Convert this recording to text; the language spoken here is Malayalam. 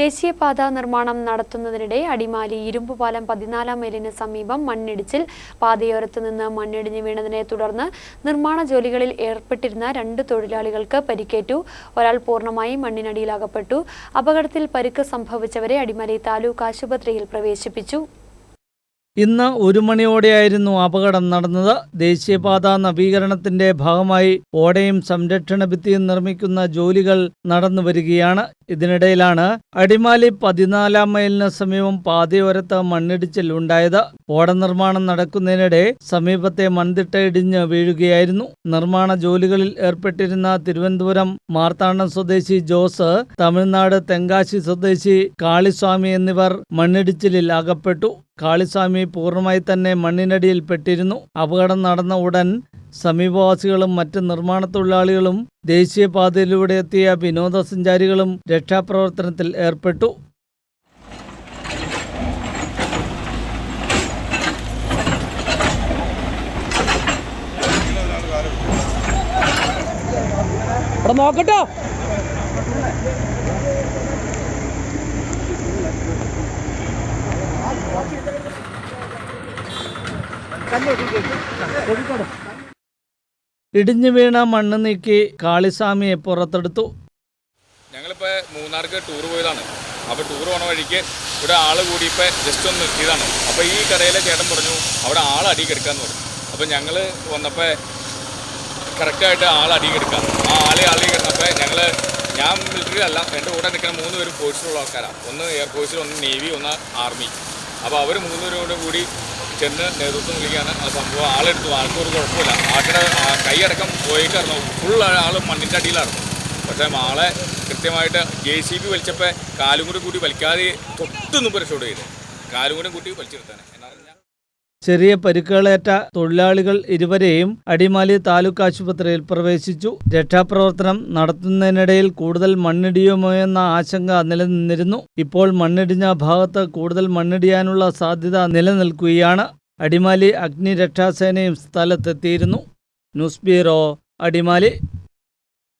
ദേശീയപാത നിർമ്മാണം നടത്തുന്നതിനിടെ അടിമാലി ഇരുമ്പുപാലം പതിനാലാം മൈലിന് സമീപം മണ്ണിടിച്ചിൽ പാതയോരത്ത് നിന്ന് മണ്ണിടിഞ്ഞ് വീണതിനെ തുടർന്ന് നിർമ്മാണ ജോലികളിൽ ഏർപ്പെട്ടിരുന്ന രണ്ട് തൊഴിലാളികൾക്ക് പരിക്കേറ്റു. ഒരാൾ പൂർണമായും മണ്ണിനടിയിലകപ്പെട്ടു. അപകടത്തിൽ പരിക്ക് സംഭവിച്ചവരെ അടിമാലി താലൂക്ക് ആശുപത്രിയിൽ പ്രവേശിപ്പിച്ചു. ഇന്ന് ഒരു മണിയോടെയായിരുന്നു അപകടം നടന്നത്. ദേശീയപാത നവീകരണത്തിന്റെ ഭാഗമായി ഓടയും സംരക്ഷണ ഭിത്തിയും നിർമ്മിക്കുന്ന ജോലികൾ നടന്നു വരികയാണ്. ഇതിനിടയിലാണ് അടിമാലി പതിനാലാം മൈലിന് സമീപം പാതയോരത്ത് മണ്ണിടിച്ചിൽ ഉണ്ടായത്. ഓട നിർമ്മാണം നടക്കുന്നതിനിടെ സമീപത്തെ മൺതിട്ട ഇടിഞ്ഞ് വീഴുകയായിരുന്നു. നിർമ്മാണ ജോലികളിൽ ഏർപ്പെട്ടിരുന്ന തിരുവനന്തപുരം മാർത്താണ്ഡം സ്വദേശി ജോസ് തമിഴ്നാട് തെങ്കാശി സ്വദേശി കാളിസ്വാമി എന്നിവർ മണ്ണിടിച്ചിലിൽ അകപ്പെട്ടു. കാളിസ്വാമി പൂർണമായി തന്നെ മണ്ണിനടിയിൽപ്പെട്ടിരുന്നു അപകടം നടന്ന ഉടൻ സമീപവാസികളും മറ്റ് നിർമ്മാണ തൊഴിലാളികളും ദേശീയപാതയിലൂടെ എത്തിയ വിനോദസഞ്ചാരികളും രക്ഷാപ്രവർത്തനത്തിൽ ഏർപ്പെട്ടു. നോക്കട്ടോ. ഇടിഞ്ഞു വീണ മണ്ണ് നീക്കി കാളിസ്വാമിയെ പുറത്തെടുത്തു. ഞങ്ങളിപ്പോൾ മൂന്നാർക്ക് ടൂർ പോയതാണ്. അപ്പോൾ ടൂർ പോണ വഴിക്ക് ഇവിടെ ആൾ കൂടിയപ്പോൾ ജസ്റ്റ് ഒന്ന് നിർത്തിയതാണ് അപ്പോൾ ഈ കടയിലെ ചേട്ടൻ പറഞ്ഞു അവിടെ ആൾ അടി കിടക്കാന്ന് പറഞ്ഞു. അപ്പോൾ ഞങ്ങൾ വന്നപ്പോൾ കറക്റ്റായിട്ട് ആൾ അടി കിടക്കാം ആ ആളെ അടി കിടന്നപ്പോൾ ഞങ്ങൾ ഞാൻ മിലിറ്ററി അല്ല എന്റെ കൂടെ നിൽക്കുന്ന മൂന്ന് പേരും ഫോഴ്സിലുള്ള ആൾക്കാരാണ് ഒന്ന് എയർഫോഴ്സിൽ ഒന്ന് നേവി ഒന്ന് ആർമി അപ്പോൾ അവർ മൂന്നുപേരോട് കൂടി ചെന്ന് നേതൃത്വം വിളിക്കുകയാണ്. ആ സംഭവം ആളെടുത്തു. ആൾക്കൊരു കുഴപ്പമില്ല. ആട്ടിടെ ആ കൈയടക്കം പോയിട്ടായിരുന്നു. ഫുൾ ആൾ മണ്ണിന്റെ അടിയിലായിരുന്നു പക്ഷേ ആളെ കൃത്യമായിട്ട് ജെ സി ബി വലിച്ചപ്പോൾ കാലും കൂടി കൂട്ടി വലിക്കാതെ തൊട്ടൊന്നും പരിശോധന കാലും കൂടി കൂട്ടി വലിച്ചെടുത്താണ് ചെറിയ പരിക്കുകളേറ്റ തൊഴിലാളികൾ ഇരുവരെയും അടിമാലി താലൂക്ക് ആശുപത്രിയിൽ പ്രവേശിച്ചു. രക്ഷാപ്രവർത്തനം നടത്തുന്നതിനിടയിൽ കൂടുതൽ മണ്ണിടിയുമോ എന്ന ആശങ്ക നിലനിന്നിരുന്നു. ഇപ്പോൾ മണ്ണിടിഞ്ഞ ഭാഗത്ത് കൂടുതൽ മണ്ണിടിയാനുള്ള സാധ്യത നിലനിൽക്കുകയാണ്. അടിമാലി അഗ്നിരക്ഷാസേനയും സ്ഥലത്തെത്തിയിരുന്നു. News bureau Adimali.